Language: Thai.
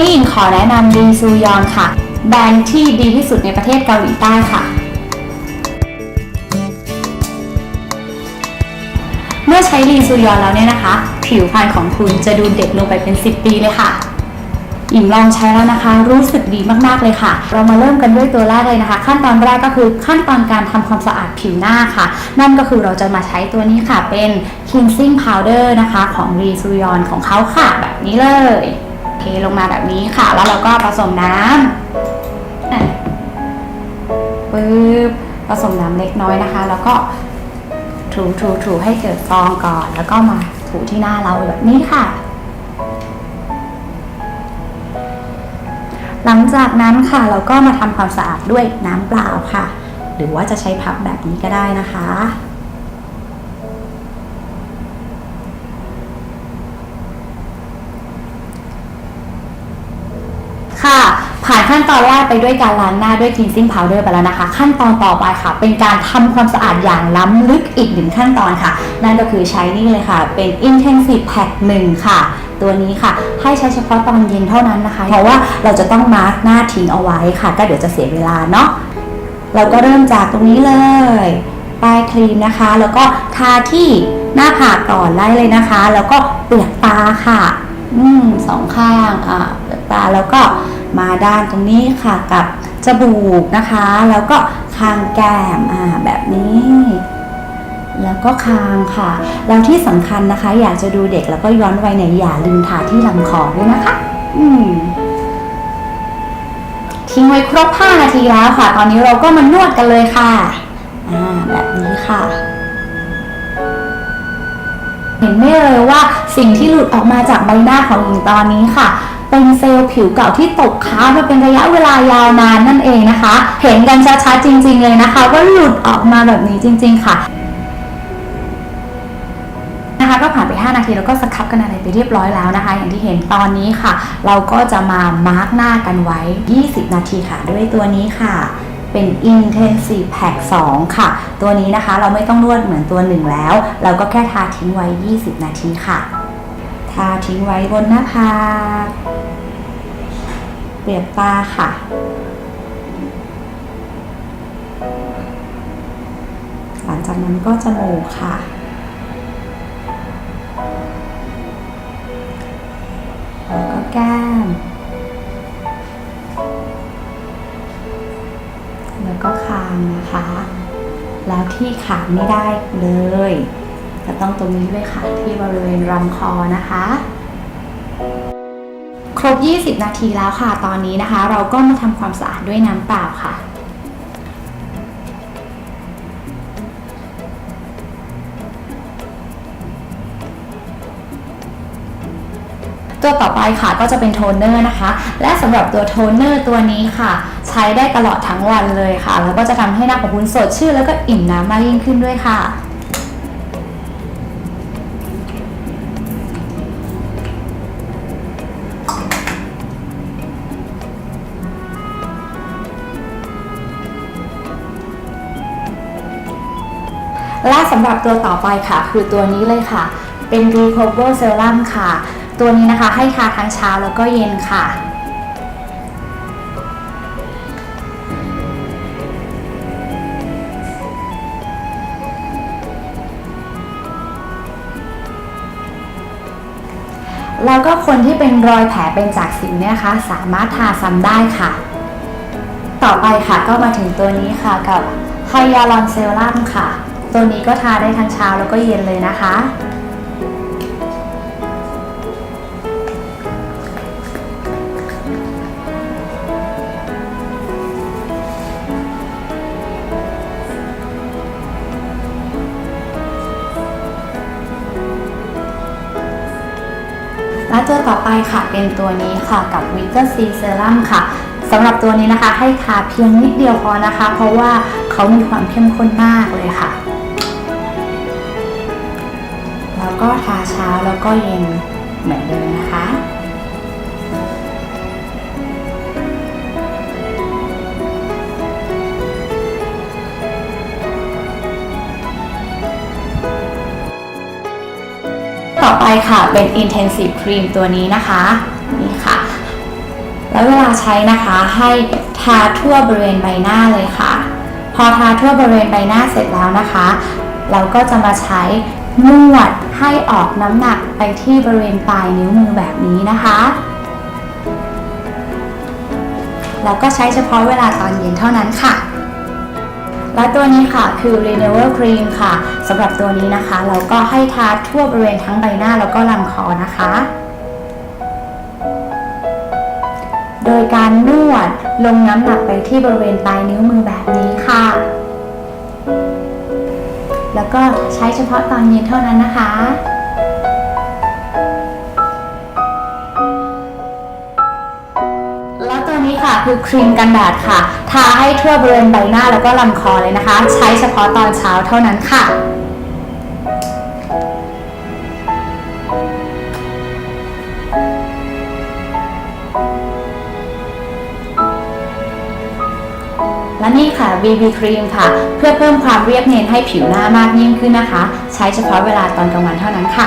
นี้หญิงขอแนะนำรีซูยอนค่ะ แบรนด์ที่ดีที่สุดในประเทศเกาหลีใต้ค่ะ เมื่อใช้รีซูยอนแล้วเนี่ยนะคะ ผิวพรรณของคุณจะดูเด็กลงไปเป็น 10 ปีเลยค่ะหญิงลองใช้แล้วนะคะ รู้สึกดีมากๆเลยค่ะ เรามาเริ่มกันด้วยตัวแรกเลยนะคะ ขั้นตอนแรกก็คือขั้นตอนการทำความสะอาดผิวหน้าค่ะ นั่นก็คือเราจะมาใช้ตัวนี้ค่ะเป็น cleansing powder นะคะ ของ r e s u y o n ของเขาค่ะ แบบนี้เลย เทลงมาแบบนี้ค่ะ แล้วเราก็ผสมน้ำปึ๊บผสมน้ำเล็กน้อยนะคะ แล้วก็ถูถูถูให้เกิดฟองก่อน แล้วก็มาถูที่หน้าเราแบบนี้ค่ะ หลังจากนั้นค่ะเราก็มาทำความสะอาดด้วยน้ำเปล่าค่ะ หรือว่าจะใช้พับแบบนี้ก็ได้นะคะ ค่ะ ผ่านขั้นตอนแรกไปด้วยการล้างหน้าด้วย cleansing powder ไปแล้วนะคะ ขั้นตอนต่อไปค่ะ เป็นการทำความสะอาดอย่างล้ำลึกอีกหนึ่งขั้นตอนค่ะ นั่นก็คือใช้นี่เลยค่ะ เป็น intensive pack 1 ค่ะ ตัวนี้ค่ะ ให้ใช้เฉพาะตอนเย็นเท่านั้นนะคะ เพราะว่าเราจะต้องมาร์กหน้าทิ้งเอาไว้ค่ะ ก็เดี๋ยวจะเสียเวลาเนาะเราก็เริ่มจากตรงนี้เลยป้ายครีมนะคะ แล้วก็ทาที่หน้าผากก่อนไล่เลยนะคะ แล้วก็เปลือกตาค่ะ อืมสองข้างอ่าเปลือกตาแล้วก็ มาด้านตรงนี้ค่ะกับจมูกนะคะ แล้วก็คางแก้มอ่าแบบนี้ แล้วก็คางค่ะ แล้วที่สำคัญนะคะ อยากจะดูเด็กแล้วก็ย้อนวัยเนี่ยอย่าลืมทาที่ลำคอด้วยนะคะ อืมทิ้งไว้ครบ 5 นาทีแล้วค่ะ ตอนนี้เราก็มานวดกันเลยค่ะอ่าแบบนี้ค่ะ เห็นไหมเลยว่าสิ่งที่หลุดออกมาจากใบหน้าของหญิงตอนนี้ค่ะ เป็นเซลล์ผิวเก่าที่ตกค้างมาเป็นระยะเวลายาวนานนั่นเองนะคะ เห็นกันชัดๆจริง ๆ เลยนะคะว่าหลุดออกมาแบบนี้จริง ๆ ค่ะนะคะก็ผ่านไป 5 นาทีแล้วก็สครับกันอะไรไปเรียบร้อยแล้วนะคะ อย่างที่เห็นตอนนี้ค่ะ เราก็จะมามาร์กหน้ากันไว้ 20 นาทีค่ะ ด้วยตัวนี้ค่ะเป็น Intensive Pack 2 ค่ะ ตัวนี้นะคะเราไม่ต้องนวดเหมือนตัว1แล้ว เราก็แค่ทาทิ้งไว้ 20 นาทีค่ะ ทาทิ้งไว้บนหน้าผากเปรียบตาค่ะ หลังจากนั้นก็จมูกค่ะ แล้วก็แก้ม แล้วก็คางนะคะ แล้วที่ขาดไม่ได้เลย จะต้องตรงนี้ด้วยค่ะที่บริเวณลำคอนะคะ ครบ 20 นาทีแล้วค่ะ ตอนนี้นะคะ เราก็มาทำความสะอาดด้วยน้ำเปล่าค่ะตัวต่อไปค่ะก็จะเป็นโทนเนอร์นะคะ และสำหรับตัวโทนเนอร์ตัวนี้ค่ะ ใช้ได้ตลอดทั้งวันเลยค่ะ แล้วก็จะทำให้หน้าของคุณสดชื่นแล้วก็อิ่มน้ำมากยิ่งขึ้นด้วยค่ะ และสำหรับตัวต่อไปค่ะ คือตัวนี้เลยค่ะ เป็น Recover Serum ค่ะ ตัวนี้นะคะให้ทาทั้งเช้าแล้วก็เย็นค่ะแล้วก็คนที่เป็นรอยแผลเป็นจากสิวเนี่ยนะคะ สามารถทาซ้ำได้ค่ะ ต่อไปค่ะก็มาถึงตัวนี้ค่ะกับไฮยาลอนเซรั่มค่ะ ตัวนี้ก็ทาได้ทั้งเช้าแล้วก็เย็นเลยนะคะ และตัวต่อไปค่ะเป็นตัวนี้ค่ะกับ w i t a C Serum ค่ะสำหรับตัวนี้นะคะให้ทาเพียงนิดเดียวพอนะคะ เพราะว่าเขามีความเข้มข้นมากเลยค่ะ ก็ทาเช้าแล้วก็เย็นเหมือนเดิมนะคะต่อไปค่ะเป็น Intensive Cream ตัวนี้นะคะนี่ค่ะ แล้วเวลาใช้นะคะให้ทาทั่วบริเวณใบหน้าเลยค่ะ พอทาทั่วบริเวณใบหน้าเสร็จแล้วนะคะ เราก็จะมาใช้ นวดให้ออกน้ำหนักไปที่บริเวณปลายนิ้วมือแบบนี้นะคะ แล้วก็ใช้เฉพาะเวลาตอนเย็นเท่านั้นค่ะ และตัวนี้ค่ะคือ Renewal Cream ค่ะสำหรับตัวนี้นะคะ เราก็ให้ทาทั่วบริเวณทั้งใบหน้าแล้วก็ลำคอนะคะ โดยการนวดลงน้ำหนักไปที่บริเวณปลายนิ้วมือแบบนี้ค่ะ แล้วก็ใช้เฉพาะตอนเย็นเท่านั้นนะคะแล้วตัวนี้ค่ะคือครีมกันแดดค่ะ ทาให้ทั่วบริเวณใบหน้าแล้วก็ลำคอเลยนะคะ ใช้เฉพาะตอนเช้าเท่านั้นค่ะ นี่ค่ะ BB ครีมค่ะ เพื่อเพิ่มความเรียบเนียนให้ผิวหน้ามากยิ่งขึ้นนะคะ ใช้เฉพาะเวลาตอนกลางวันเท่านั้นค่ะ